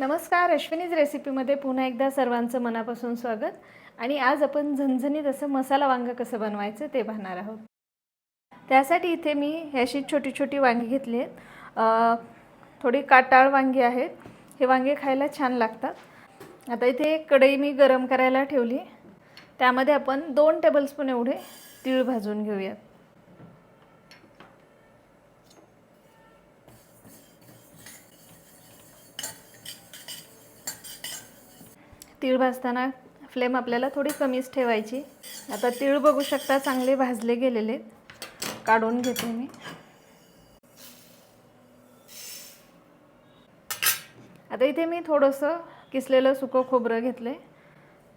नमस्कार अश्विनीज रेसिपीमध्ये पुन्हा एकदा सर्वांचं मनापासून स्वागत. आणि आज आपण झणझणीत असं मसाला वांगं कसं बनवायचं ते पाहणार आहोत. त्यासाठी इथे मी ह्याशी अशी छोटी छोटी वांगी घेतली आहेत. थोडी काटाळ वांगी आहेत. हे वांगे खायला छान लागतात. आता इथे एक कढई मी गरम करायला ठेवली. त्यामध्ये आपण दोन टेबलस्पून एवढे तीळ भाजून घेऊयात. तीळ भाजताना फ्लेम आपल्याला थोडी कमीच ठेवायची. आता तीळ बघू शकता चांगले भाजले गेलेले. आहेत. काढून घेते मी. आता इथे मी थोडंसं किसलेलं सुकं खोबरं घेतलं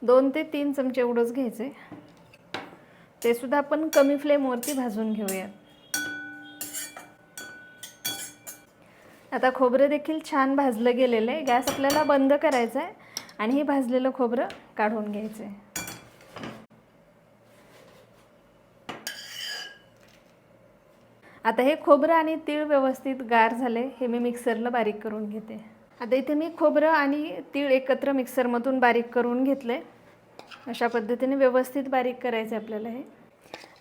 दोन ते तीन चमचे एवढंच घ्यायचे ते सुद्धा आपण कमी फ्लेमवरती भाजून घेऊयात. आता खोबरं देखील छान भाजलं गेलेलं आहे. गॅस आपल्याला बंद करायचा आहे आणि हे भाजलेलं खोबरं काढून घ्यायचं आहे आता हे खोबरं आणि तीळ व्यवस्थित गार झाले हे मी मिक्सरला बारीक करून घेते. आता इथे मी खोबरं आणि तीळ एकत्र मिक्सरमधून बारीक करून घेतले अशा पद्धतीने व्यवस्थित बारीक करायचं आहे आपल्याला हे.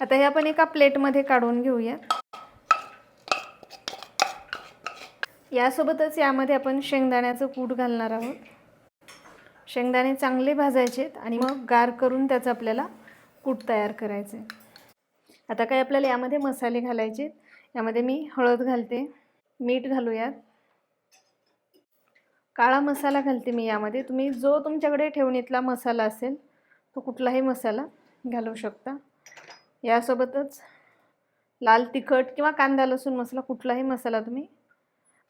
आता हे आपण एका प्लेटमध्ये काढून घेऊया यासोबतच यामध्ये आपण शेंगदाण्याचं कूट घालणार आहोत. शेंगदाणे चांगले भाजायचे आणि मग गार करून त्याचं आपल्याला कूट तयार करायचं आहे आता काय आपल्याला यामध्ये मसाले घालायचे यामध्ये मी हळद घालते मीठ घालूयात. काळा मसाला घालते मी यामध्ये. तुम्ही जो तुमच्याकडे ठेवणीतला मसाला असेल तो कुठलाही मसाला घालू शकता. यासोबतच लाल तिखट किंवा कांदा लसूण मसाला कुठलाही मसाला तुम्ही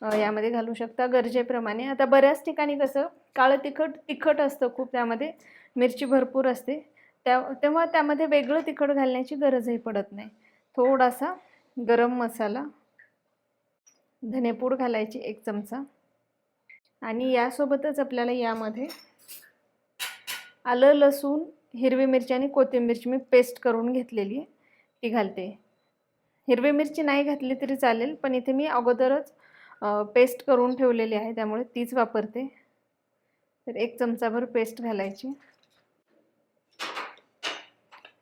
यामध्ये घालू शकता गरजेप्रमाणे. आता बऱ्याच ठिकाणी कसं काळं तिखट तिखट असतं खूप त्यामध्ये. मिरची भरपूर असते. त्या तेव्हा त्यामध्ये वेगळं तिखट घालण्याची गरजही पडत नाही. थोडासा गरम मसाला धनेपूड घालायची एक चमचा. आणि यासोबतच आपल्याला यामध्ये आलं लसूण हिरवी मिरची आणि कोथिंबीरची मी पेस्ट करून घेतलेली आहे. ती घालते. हिरवी मिरची नाही घातली तरी चालेल पण इथे मी अगोदरच पेस्ट करून ठेवलेली आहे त्यामुळे तीच वापरते. तर एक चमचाभर पेस्ट घालायची.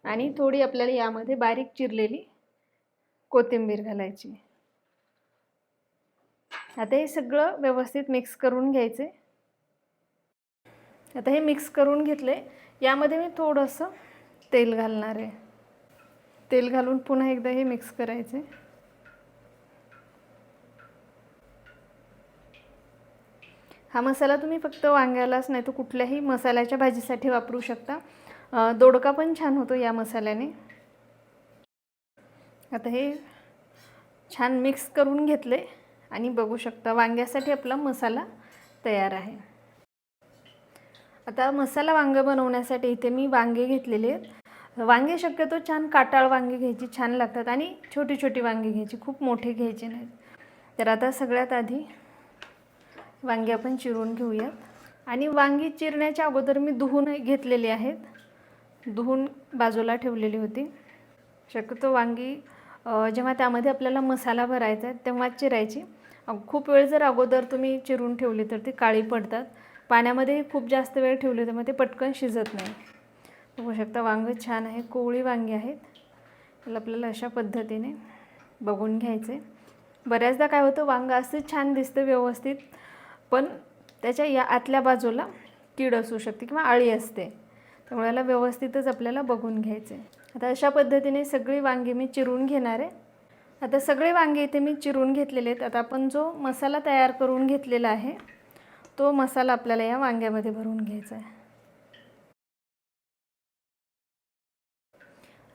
आणि थोडी आपल्याला यामध्ये बारीक चिरलेली कोथिंबीर घालायची. आता हे सगळं व्यवस्थित मिक्स करून घ्यायचे. आता हे मिक्स करून घेतले. यामध्ये मी थोडंसं तेल घालणार आहे. तेल घालून पुन्हा एकदा हे मिक्स करायचे. हा मसाला तुम्ही फक्त वांग्यालाच नाही तर कुठल्याही मसाल्याच्या भाजीसाठी वापरू शकता. दोडका पण छान होतो या मसाल्याने. आता हे छान मिक्स करून घेतले आणि बघू शकता वांग्यासाठी आपला मसाला तयार आहे. आता मसाला वांगं बनवण्यासाठी इथे मी वांगे घेतलेले आहेत. वांगे शक्यतो छान काटाळ वांगे घ्यायची छान लागतात आणि छोटी छोटी वांगे घ्यायची खूप मोठे घ्यायचे नाहीत. तर आता सगळ्यात आधी वांगी आपण चिरून घेऊयात. आणि वांगी चिरण्याच्या अगोदर मी धुवून घेतलेली आहेत. धुवून बाजूला ठेवलेली होती. शक्यतो वांगी जेव्हा त्यामध्ये आपल्याला मसाला भरायचा आहे तेव्हाच चिरायची. खूप वेळ जर अगोदर तुम्ही चिरून ठेवली तर ती काळी पडतात. पाण्यामध्ये खूप जास्त वेळ ठेवली तर मग ते पटकन शिजत नाही. बघू शकता वांगं छान आहे कोवळी वांगी आहेत. त्याला आपल्याला अशा पद्धतीने बघून घ्यायचे. बऱ्याचदा काय होतं वांगं असं छान दिसतं व्यवस्थित. पण त्याच्या या आतल्या बाजूला कीड असू शकते किंवा आळी असते. त्यामुळे याला व्यवस्थितच आपल्याला बघून घ्यायचे आता अशा पद्धतीने सगळी वांगी मी चिरून घेणार आहे. आता सगळे वांगे इथे मी चिरून घेतलेले आहेत. आता आपण जो मसाला तयार करून घेतलेला आहे तो मसाला आपल्याला या वांग्यामध्ये भरून घ्यायचा आहे.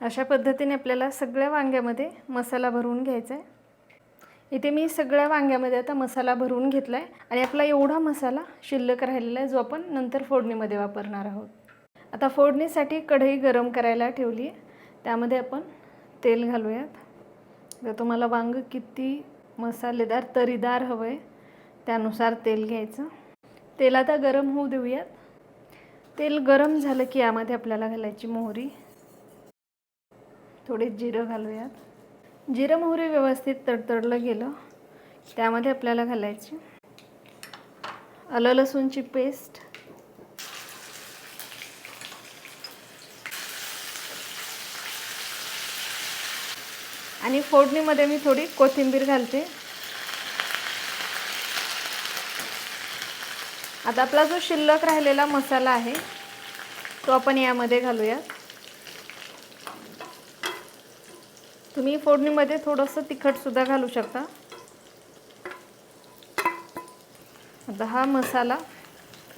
अशा पद्धतीने आपल्याला सगळ्या वांग्यामध्ये मसाला भरून घ्यायचा आहे. इथे मी सगळ्या वांग्यामध्ये आता मसाला भरून घेतला आहे आणि आपला एवढा मसाला शिल्लक राहिलेला आहे जो आपण नंतर फोडणीमध्ये वापरणार आहोत. आता फोडणीसाठी कढई गरम करायला ठेवली आहे. त्यामध्ये आपण तेल घालूयात. तर तुम्हाला वांग किती मसालेदार तरीदार हवं आहे त्यानुसार तेल घ्यायचं. तेल आता गरम होऊ देऊयात. तेल गरम झालं की यामध्ये आपल्याला घालायची मोहरी. थोडे जिरं घालूयात. जिरं मोहरी व्यवस्थित तडतडलं गेलं. त्यामध्ये आपल्याला घालायची आलं लसूणची पेस्ट. आणि फोडणीमध्ये मी थोडी कोथिंबीर घालते. आता आपला जो शिल्लक राहिलेला मसाला आहे तो आपण यामध्ये घालूयात. तुम्ही फोडणीमध्ये थोडंसं तिखटसुद्धा घालू शकता. आता हा मसाला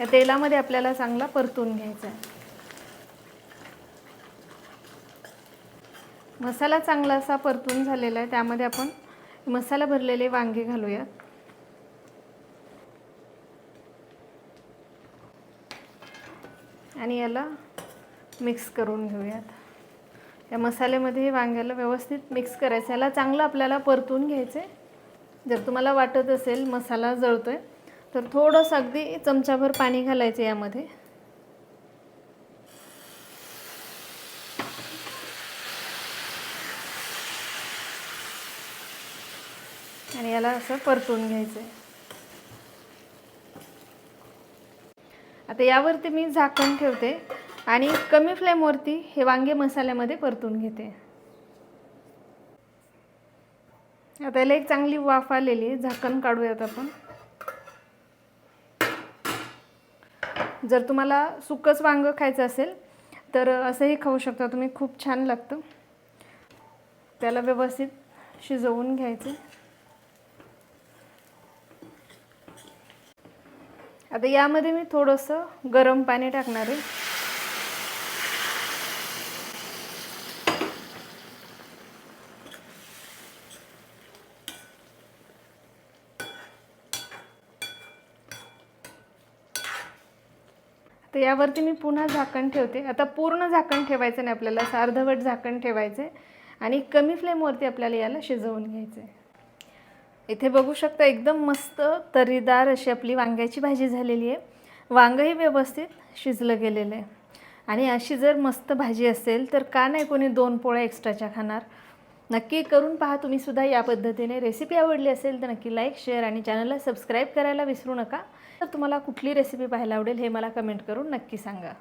या तेलामध्ये आपल्याला चांगला परतून घ्यायचा आहे. मसाला चांगला असा परतून झालेला आहे त्यामध्ये आपण मसाला भरलेले वांगे घालूयात. आणि याला मिक्स करून घेऊयात. त्या मसाल्यामध्ये हे वांग्याला व्यवस्थित मिक्स करायचं. याला चांगलं आपल्याला परतून घ्यायचं आहे जर तुम्हाला वाटत असेल मसाला जळतो आहे तर थोडंसं अगदी चमचाभर पाणी घालायचं यामध्ये. आणि याला असं परतून घ्यायचं आहे आता यावरती मी झाकण ठेवते. आणि कमी फ्लेमवरती हे वांगे मसाल्यामध्ये परतून घेते. आता याला एक चांगली वाफ आलेली आहे. झाकण काढूयात आपण. जर तुम्हाला सुकंच वांगं खायचं असेल तर असंही खाऊ शकता. तुम्ही खूप छान लागतं. त्याला व्यवस्थित शिजवून घ्यायचं. आता यामध्ये मी थोडंसं गरम पाणी टाकणार आहे. तर यावरती मी पुन्हा झाकण ठेवते. आता पूर्ण झाकण ठेवायचं नाही आपल्याला असं अर्धवट झाकण ठेवायचं आहे आणि कमी फ्लेमवरती आपल्याला याला शिजवून घ्यायचं आहे इथे बघू शकता एकदम मस्त तरीदार अशी आपली वांग्याची भाजी झालेली आहे. वांगंही व्यवस्थित शिजलं गेलेलं आहे. आणि अशी जर मस्त भाजी असेल तर का नाही कोणी दोन पोळ्या एक्स्ट्राच्या खाणार? नक्की करून पहा तुम्ही सुद्धा या पद्धतीने. रेसिपी आवडली असेल तर नक्की लाईक शेअर आणि चॅनलला सबस्क्राईब करायला विसरू नका. तर तुम्हाला कुठली रेसिपी पाहायला आवडेल हे मला कमेंट करून नक्की सांगा.